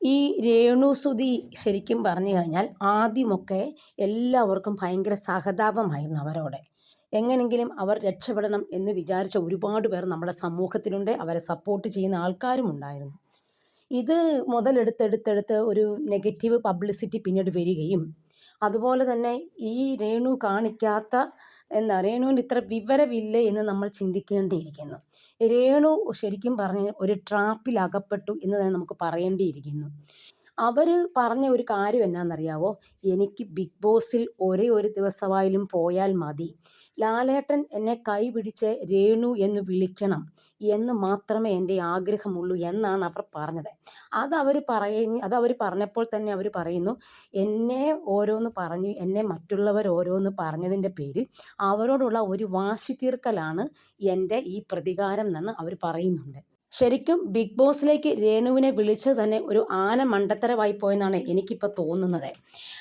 ഈ രേണുസുതി ശരിക്കും പറഞ്ഞു കഴിഞ്ഞാൽ ആദ്യമൊക്കെ എല്ലാവർക്കും ഭയങ്കര സഹതാപമായിരുന്നു അവരോട്. എങ്ങനെങ്കിലും അവർ രക്ഷപ്പെടണം എന്ന് വിചാരിച്ച ഒരുപാട് പേർ നമ്മുടെ സമൂഹത്തിലുണ്ട് അവരെ സപ്പോർട്ട് ചെയ്യുന്ന ആൾക്കാരും ഉണ്ടായിരുന്നു. ഇത് മുതലെടുത്തെടുത്തെടുത്ത് ഒരു നെഗറ്റീവ് പബ്ലിസിറ്റി പിന്നീട് വരികയും അതുപോലെ തന്നെ ഈ രേണു കാണിക്കാത്ത എന്താ രേണുവിന് ഇത്ര വിവരമില്ലേ എന്ന് നമ്മൾ ചിന്തിക്കേണ്ടിയിരിക്കുന്നു. രേണു ശരിക്കും പറഞ്ഞാൽ ഒരു ട്രാപ്പിൽ അകപ്പെട്ടു എന്ന് തന്നെ നമുക്ക് പറയേണ്ടിയിരിക്കുന്നു. അവർ പറഞ്ഞ ഒരു കാര്യം എന്നാണെന്നറിയാവോ എനിക്ക് ബിഗ് ബോസിൽ ഒരേ ഒരു ദിവസമായാലും പോയാൽ മതി. ലാലേട്ടൻ എന്നെ കൈ പിടിച്ച് രേണു എന്ന് വിളിക്കണം എന്ന് മാത്രമേ എന്റെ ആഗ്രഹമുള്ളൂ എന്നാണ് അവർ പറഞ്ഞത്. അതവർ പറയുന്ന അതവർ പറഞ്ഞപ്പോൾ തന്നെ അവർ പറയുന്നു എന്നെ ഓരോന്ന് പറഞ്ഞു എന്നെ മറ്റുള്ളവർ ഓരോന്ന് പറഞ്ഞതിന്റെ പേരിൽ അവരോടുള്ള ഒരു വാശി തീർക്കലാണ് എന്റെ ഈ പ്രതികാരം എന്ന് അവർ പറയുന്നുണ്ട്. ശരിക്കും ബിഗ് ബോസിലേക്ക് രേണുവിനെ വിളിച്ചത് തന്നെ ഒരു ആന മണ്ടത്തരമായി പോയെന്നാണ് എനിക്കിപ്പോൾ തോന്നുന്നത്.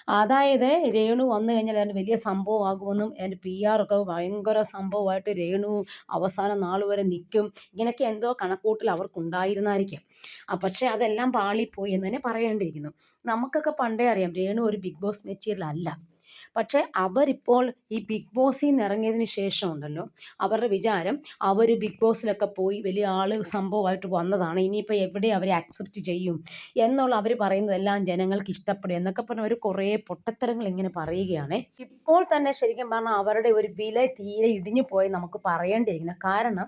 അതായത് രേണു വന്നു കഴിഞ്ഞാൽ അതിന് വലിയ സംഭവമാകുമെന്നും എന്റെ പി ആറൊക്കെ ഭയങ്കര സംഭവമായിട്ട് രേണു അവസാന നാൾ വരെ നിൽക്കും. ഇങ്ങനെയൊക്കെ എന്തോ കണക്കൂട്ടിൽ അവർക്കുണ്ടായിരുന്നായിരിക്കും. പക്ഷേ അതെല്ലാം പാളിപ്പോയി എന്ന് തന്നെ പറയേണ്ടിയിരിക്കുന്നു. നമുക്കൊക്കെ പണ്ടേ അറിയാം രേണു ഒരു ബിഗ് ബോസ് മെറ്റീരിയൽ അല്ല പക്ഷേ അവരിപ്പോൾ ഈ ബിഗ് ബോസിൽ നിന്ന് ഇറങ്ങിയതിന് ശേഷം ഉണ്ടല്ലോ അവരുടെ വിചാരം അവർ ബിഗ് ബോസിലൊക്കെ പോയി വലിയ ആൾ സംഭവമായിട്ട് വന്നതാണ് ഇനിയിപ്പോൾ എവിടെ അവരെ അക്സെപ്റ്റ് ചെയ്യും എന്നുള്ള അവർ പറയുന്നതെല്ലാം ജനങ്ങൾക്ക് ഇഷ്ടപ്പെടും എന്നൊക്കെ പറഞ്ഞ് അവർ കുറേ പൊട്ടത്തരങ്ങൾ ഇങ്ങനെ പറയുകയാണ്. ഇപ്പോൾ തന്നെ ശരിക്കും പറഞ്ഞാൽ അവരുടെ ഒരു വില തീരെ ഇടിഞ്ഞു പോയി നമുക്ക് പറയേണ്ടിയിരിക്കുന്നത് കാരണം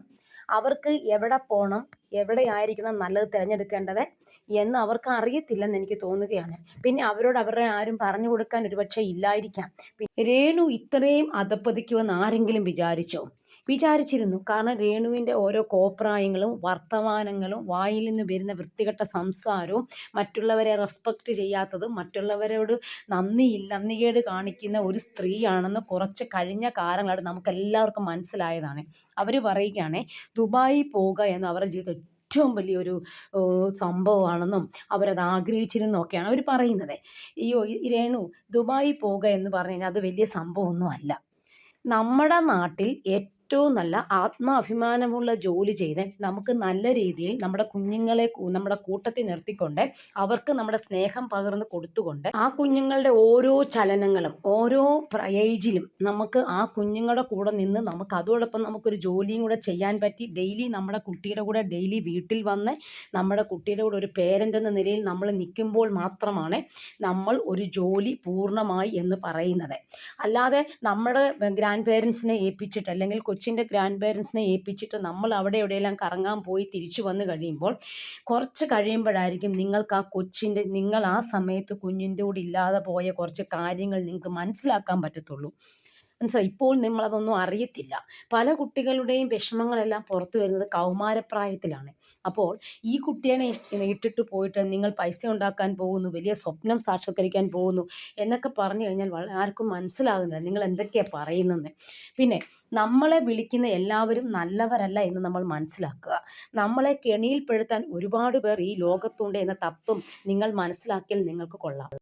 അവർക്ക് എവിടെ പോകണം എവിടെയായിരിക്കണം നല്ലത് തിരഞ്ഞെടുക്കേണ്ടത് എന്ന് അവർക്ക് അറിയത്തില്ലെന്ന് എനിക്ക് തോന്നുകയാണ്. പിന്നെ അവരോട് അവരുടെ ആരും പറഞ്ഞു കൊടുക്കാൻ ഒരുപക്ഷെ ഇല്ലായിരിക്കാം. രേണു ഇത്രയും അതപ്പതിക്കുമെന്ന് ആരെങ്കിലും വിചാരിച്ചോ? വിചാരിച്ചിരുന്നു. കാരണം രേണുവിന്റെ ഓരോ കോപ്രായങ്ങളും വർത്തമാനങ്ങളും വായിൽ നിന്ന് വരുന്ന വൃത്തികെട്ട സംസാരവും മറ്റുള്ളവരെ റെസ്പെക്റ്റ് ചെയ്യാത്തതും മറ്റുള്ളവരോട് നന്ദിയില്ല നന്ദികേട് കാണിക്കുന്ന ഒരു സ്ത്രീയാണെന്ന് കുറച്ച് കഴിഞ്ഞ കാലങ്ങളായിട്ട് നമുക്ക് എല്ലാവർക്കും മനസ്സിലായതാണ്. അവർ പറയുകയാണെ ദുബായി പോവുക എന്ന് അവരുടെ ജീവിതത്തിൽ ഏറ്റവും വലിയൊരു സംഭവമാണെന്നും അവരത് ആഗ്രഹിച്ചിരുന്നൊക്കെയാണ് അവർ പറയുന്നത്. ഈ രേണു ദുബായി പോകുക എന്ന് പറഞ്ഞു കഴിഞ്ഞാൽ അത് വലിയ സംഭവമൊന്നും അല്ല നമ്മുടെ നാട്ടിൽ ഏറ്റവും ഏറ്റവും നല്ല ആത്മാഭിമാനമുള്ള ജോലി ചെയ്ത് നമുക്ക് നല്ല രീതിയിൽ നമ്മുടെ കുഞ്ഞുങ്ങളെ നമ്മുടെ കൂട്ടത്തിൽ നിർത്തിക്കൊണ്ട് അവർക്ക് നമ്മുടെ സ്നേഹം പകർന്ന് കൊടുത്തുകൊണ്ട് ആ കുഞ്ഞുങ്ങളുടെ ഓരോ ചലനങ്ങളും ഓരോ പ്രയേജിലും നമുക്ക് ആ കുഞ്ഞുങ്ങളുടെ കൂടെ നിന്ന് നമുക്ക് അതോടൊപ്പം നമുക്കൊരു ജോലിയും കൂടെ ചെയ്യാൻ പറ്റി. ഡെയിലി നമ്മുടെ കുട്ടിയുടെ കൂടെ ഡെയിലി വീട്ടിൽ വന്ന് നമ്മുടെ കുട്ടിയുടെ കൂടെ ഒരു പേരന്റ് എന്ന നിലയിൽ നമ്മൾ നിൽക്കുമ്പോൾ മാത്രമാണ് നമ്മൾ ഒരു ജോലി പൂർണമായി എന്ന് പറയുന്നത്. അല്ലാതെ നമ്മുടെ ഗ്രാൻഡ് പേരൻസിനെ ഏൽപ്പിച്ചിട്ട് അല്ലെങ്കിൽ കൊച്ചിന്റെ ഗ്രാൻഡ് പേരൻസിനെ ഏൽപ്പിച്ചിട്ട് നമ്മൾ അവിടെ എവിടെയെല്ലാം കറങ്ങാൻ പോയി തിരിച്ചു വന്നു കഴിയുമ്പോൾ കുറച്ച് കഴിയുമ്പോഴായിരിക്കും നിങ്ങൾക്ക് ആ കൊച്ചിന്റെ നിങ്ങൾ ആ സമയത്ത് കുഞ്ഞിന്റെ കൂടെ ഇല്ലാതെ പോയ കുറച്ച് കാര്യങ്ങൾ നിങ്ങൾക്ക് മനസ്സിലാക്കാൻ പറ്റത്തുള്ളൂ. മനസ്സിലായി? ഇപ്പോൾ നമ്മളതൊന്നും അറിയത്തില്ല. പല കുട്ടികളുടെയും വിഷമങ്ങളെല്ലാം പുറത്തു വരുന്നത് കൗമാരപ്രായത്തിലാണ്. അപ്പോൾ ഈ കുട്ടിയെ ഇട്ടിട്ട് പോയിട്ട് നിങ്ങൾ പൈസ ഉണ്ടാക്കാൻ പോകുന്നു വലിയ സ്വപ്നം സാക്ഷാത്കരിക്കാൻ പോകുന്നു എന്നൊക്കെ പറഞ്ഞു കഴിഞ്ഞാൽ ആർക്കും മനസ്സിലാകുന്നില്ല നിങ്ങൾ എന്തൊക്കെയാണ് പറയുന്നത് പിന്നെ നമ്മളെ വിളിക്കുന്ന എല്ലാവരും നല്ലവരല്ല എന്ന് നമ്മൾ മനസ്സിലാക്കുക. നമ്മളെ കെണിയിൽപ്പെടുത്താൻ ഒരുപാട് പേർ ഈ ലോകത്തുണ്ട് എന്ന തത്വം നിങ്ങൾ മനസ്സിലാക്കിയാൽ നിങ്ങൾക്ക് കൊള്ളാം.